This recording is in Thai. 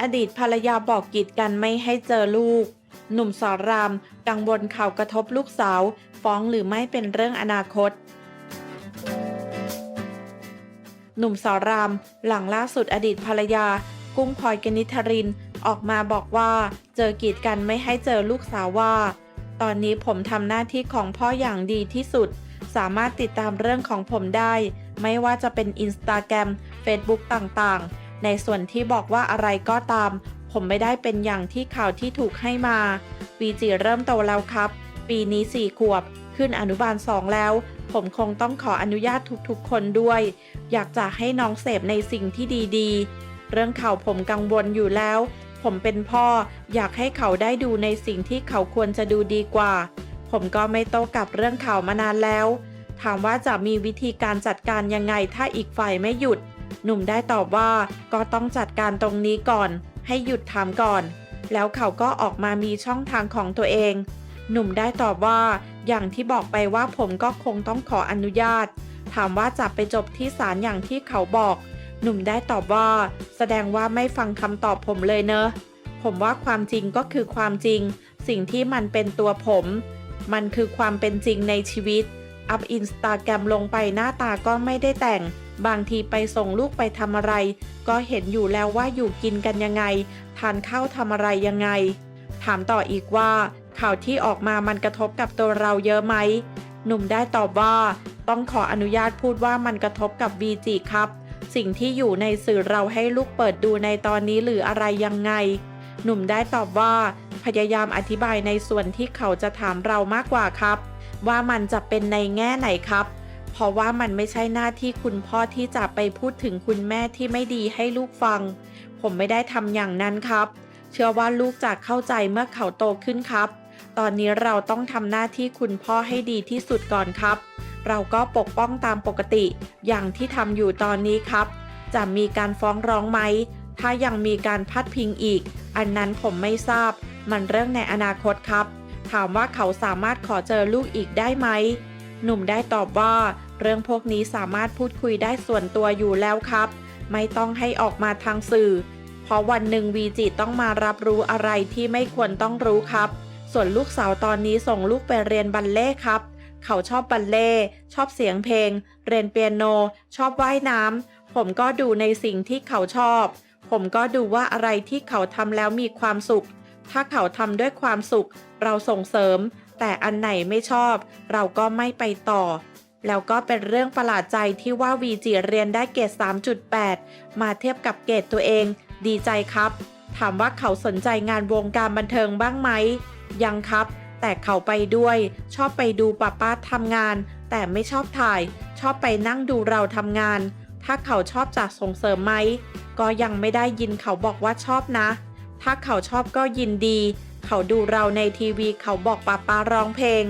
อดีตภรรยาบอกกีดกันไม่ให้เจอลูก หนุ่มสอนรามกังวลข่าวกระทบลูกสาว ฟ้องหรือไม่เป็นเรื่องอนาคต หนุ่มสอนรามหลังล่าสุดอดีตภรรยา กุ้งพลอยกนิษฐรินออกมาบอกว่าเจอกีดกันไม่ให้เจอลูกสาวว่า ตอนนี้ผมทำหน้าที่ของพ่ออย่างดีที่สุด สามารถติดตามเรื่องของผมได้ ไม่ว่าจะเป็นอินสตาแกรม Facebook ต่างๆ ในส่วนที่บอกว่าอะไรก็ตาม ผมไม่ได้เป็นอย่างที่ข่าวที่ถูกให้มาวีจีเริ่มโตแล้วครับ ปีนี้4ขวบ ขึ้นอนุบาล2แล้ว ผมคงต้องขออนุญาตทุกๆ คนด้วย อยากจะให้น้องเสพในสิ่งที่ดีๆ เรื่องข่าวผมกังวลอยู่แล้ว ผมเป็นพ่ออยากให้เขาได้ดูในสิ่งที่เขาควรจะดูดีกว่า ผมก็ไม่โต้กลับเรื่องข่าวมานานแล้ว ถามว่าจะมีวิธีการจัดการยังไงถ้าอีกฝ่ายไม่หยุด หนุ่มได้ตอบว่าก็ต้องจัดการตรงนี้ก่อน ให้หยุดถามก่อน แล้วเขาก็ออกมามีช่องทางของตัวเอง หนุ่มได้ตอบว่า อย่างที่บอกไปว่าผมก็คงต้องขออนุญาต ถามว่าจะไปจบที่ศาลอย่างที่เขาบอก หนุ่มได้ตอบว่า แสดงว่าไม่ฟังคำตอบผมเลยเนอะผมว่าความจริงก็คือความจริง สิ่งที่มันเป็นตัวผม มันคือความเป็นจริงในชีวิต อัพอินสตาแกรมลงไปหน้าตาก็ไม่ได้แต่ง บางทีไปส่งลูกไปทำอะไร ก็เห็นอยู่แล้วว่าอยู่กินกันยังไง ทานข้าวทำอะไรยังไง ถามต่ออีกว่า ข่าวที่ออกมามันกระทบกับตัวเราเยอะไหม หนุ่มได้ตอบว่า ต้องขออนุญาตพูดว่ามันกระทบกับบีจีครับ สิ่งที่อยู่ในสื่อเราให้ลูกเปิดดูในตอนนี้หรืออะไรยังไง หนุ่มได้ตอบว่า พยายามอธิบายในส่วนที่เขาจะถามเรามากกว่าครับ ว่ามันจะเป็นในแง่ไหนครับ เพราะว่ามันไม่ใช่หน้าที่คุณพ่อที่จะไปพูดถึงคุณแม่ที่ไม่ดีให้ลูกฟัง ผมไม่ได้ทำอย่างนั้นครับ เชื่อว่าลูกจะเข้าใจเมื่อเขาโตขึ้นครับ ตอนนี้เราต้องทำหน้าที่คุณพ่อให้ดีที่สุดก่อนครับ เราก็ปกป้องตามปกติ อย่างที่ทำอยู่ตอนนี้ครับ จะมีการฟ้องร้องไหมถ้ายังมีการพัดพิงอีก อันนั้นผมไม่ทราบ มันเรื่องในอนาคตครับ ถามว่าเขาสามารถขอเจอลูกอีกได้ไหม หนุ่มได้ตอบว่า เรื่องพวกนี้สามารถพูดคุยได้ส่วนตัวอยู่แล้วครับ ไม่ต้องให้ออกมาทางสื่อ เพราะวันหนึ่งวีจิต้องมารับรู้อะไรที่ไม่ควรต้องรู้ครับ ส่วนลูกสาวตอนนี้ส่งลูกไปเรียนบัลเล่ครับ เขาชอบบัลเล่ชอบเสียงเพลง เรียนเปียโน ชอบว่ายน้ำผมก็ดูในสิ่งที่เขาชอบ ผมก็ดูว่าอะไรที่เขาทำแล้วมีความสุข ถ้าเขาทำด้วยความสุข เราส่งเสริม แต่อันไหนไม่ชอบ เราก็ไม่ไปต่อ แล้วก็เป็นเรื่องประหลาดใจที่ว่าวีจีเรียนได้เกรด3.8 มาเทียบกับเกรดตัวเอง ดีใจครับ ถามว่าเขาสนใจงานวงการบันเทิงบ้างไหม ยังครับ แต่เขาไปด้วย ชอบไปดูป้าป้าทำงาน แต่ไม่ชอบถ่าย ชอบไปนั่งดูเราทำงาน ถ้าเขาชอบจะส่งเสริมไหมก็ยังไม่ได้ยินเขาบอกว่าชอบนะ ถ้าเขาชอบก็ยินดี เขาดูเราในทีวีเขาบอกป้าป้าร้องเพลง